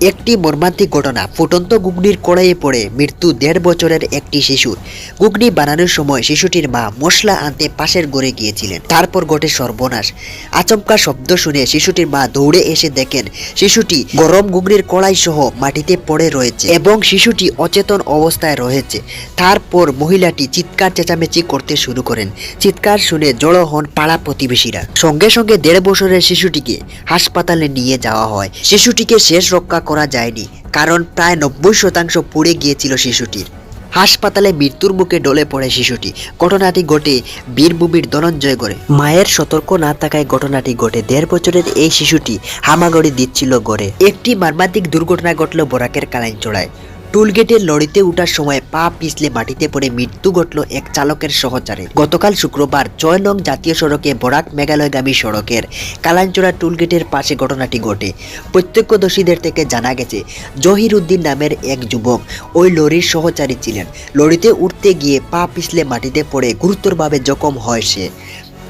একটি মর্মান্তিক ঘটনা। ফুটন্ত গুগনির কড়াইয়ে পড়ে মৃত্যু দেড় বছরের একটি শিশুর। গুগনি বানানোর সময় শিশুটির মা মশলা আনতে পাশের ঘরে গিয়েছিলেন। তারপর ঘটে সর্বনাশ। আচমকা শব্দ শুনে শিশুটির মা দৌড়ে এসে দেখেন শিশুটি গরম গুগনির কড়াই সহ মাটিতে পড়ে রয়েছে এবং শিশুটি অচেতন অবস্থায় রয়েছে। তারপর মহিলাটি চিৎকার, চেঁচামেচি করতে শুরু করেন। চিৎকার শুনে জড়ো হন পাড়া প্রতিবেশীরা। সঙ্গে সঙ্গে দেড় বছরের শিশুটিকে হাসপাতালে নিয়ে যাওয়া হয়। শিশুটিকে শেষ রক্ষা করা যায়নি, কারণ প্রায় নব্বই শতাংশ পুড়ে গিয়েছিল শিশুটির। হাসপাতালে মৃত্যুর মুখে ডলে পড়ে শিশুটি। ঘটনাটি ঘটে বীরভূমির ধনঞ্জয় গড়ে মায়ের সতর্ক না থাকায় ঘটনাটি ঘটে। দেড় বছরের এই শিশুটি হামাগড়ি দিচ্ছিল গড়ে। একটি মার্মান্তিক দুর্ঘটনা ঘটল বরাকের কালাইনচড়ায় টুলগেটের লরিতে উঠার সময় পা পিছলে মাটিতে পড়ে মৃত্যু ঘটল এক চালকের সহচারে। গতকাল শুক্রবার ছয় নং জাতীয় সড়কে বরাক মেঘালয়গামী সড়কের কালাঞ্চড়া টুলগেটের পাশে ঘটনাটি ঘটে। প্রত্যক্ষদর্শীদের থেকে জানা গেছে, জহির উদ্দিন নামের এক যুবক ওই লরির সহচারী ছিলেন। লরিতে উঠতে গিয়ে পা পিছলে মাটিতে পড়ে গুরুতরভাবে জখম হয় সে।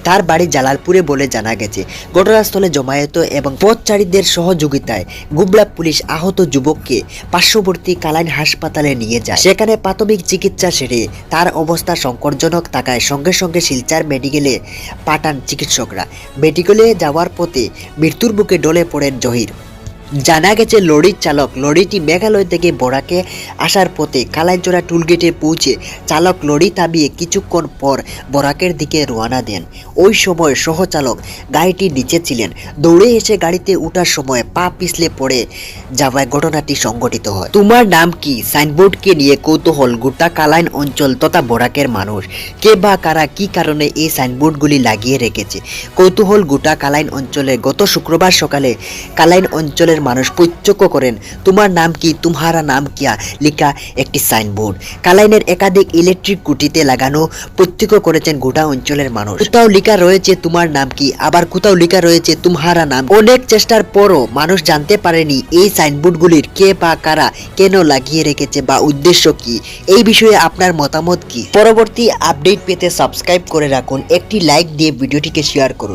তার বাড়ি জালালপুরে বলে জানা গেছে, ঘটনাস্থলে জমায়েত এবং পথচারীদের সহযোগিতায় গুবলা পুলিশ আহত যুবককে পার্শ্ববর্তী কালাইন হাসপাতালে নিয়ে যায়। সেখানে প্রাথমিক চিকিৎসা সেরে তার অবস্থা সংকটজনক থাকায় সঙ্গে সঙ্গে শিলচার মেডিকেলে পাঠান চিকিৎসকরা। মেডিকেলে যাওয়ার পথে মৃত্যুর বুকে ডলে পড়েন জহির। জানা গেছে, লরির চালক লরিটি মেঘালয় থেকে বরাকে আসার পথে কালাইজোড়া টুলগেটে পৌঁছে চালক লরি থামিয়ে কিছুক্ষণ পর বরাকের দিকে রওনা দেন। ওই সময় সহচালক গাড়িটি নিচে ছিলেন। দৌড়ে এসে গাড়িতে ওঠার সময় পা পিছলে পড়ে যাওয়ায় ঘটনাটি সংঘটিত হয়। তোমার নাম কি? সাইনবোর্ডকে নিয়ে কৌতূহল গোটা কালাইন অঞ্চল তথা বরাকের মানুষ। কে বা কারা কি কারণে এই সাইনবোর্ডগুলি লাগিয়ে রেখেছে? কৌতূহল গোটা কালাইন অঞ্চলে গত শুক্রবার সকালে কালাইন অঞ্চলের মানুষ প্রত্যক্ষ করেন, তোমার নাম কি তোমারা নাম কিয়া? লেখা একটি সাইনবোর্ড। কালাইনের একাধিক ইলেকট্রিক কুটিতে লাগানো প্রত্যক্ষ করেছেন গোটা অঞ্চলের মানুষ। কোথাও লেখা রয়েছে, তোমার নাম কি? আবার কোথাও লেখা রয়েছে তোমারা নাম অনেক চেষ্টার পরও মানুষ জানতে পারেনি এই সাইনবোর্ডগুলির কে বা কারা কেন লাগিয়ে রেখেছে বা উদ্দেশ্য কি। এই বিষয়ে আপনার মতামত কি? পরবর্তী আপডেট পেতে সাবস্ক্রাইব করে রাখুন। একটি লাইক দিয়ে ভিডিওটিকে শেয়ার করুন।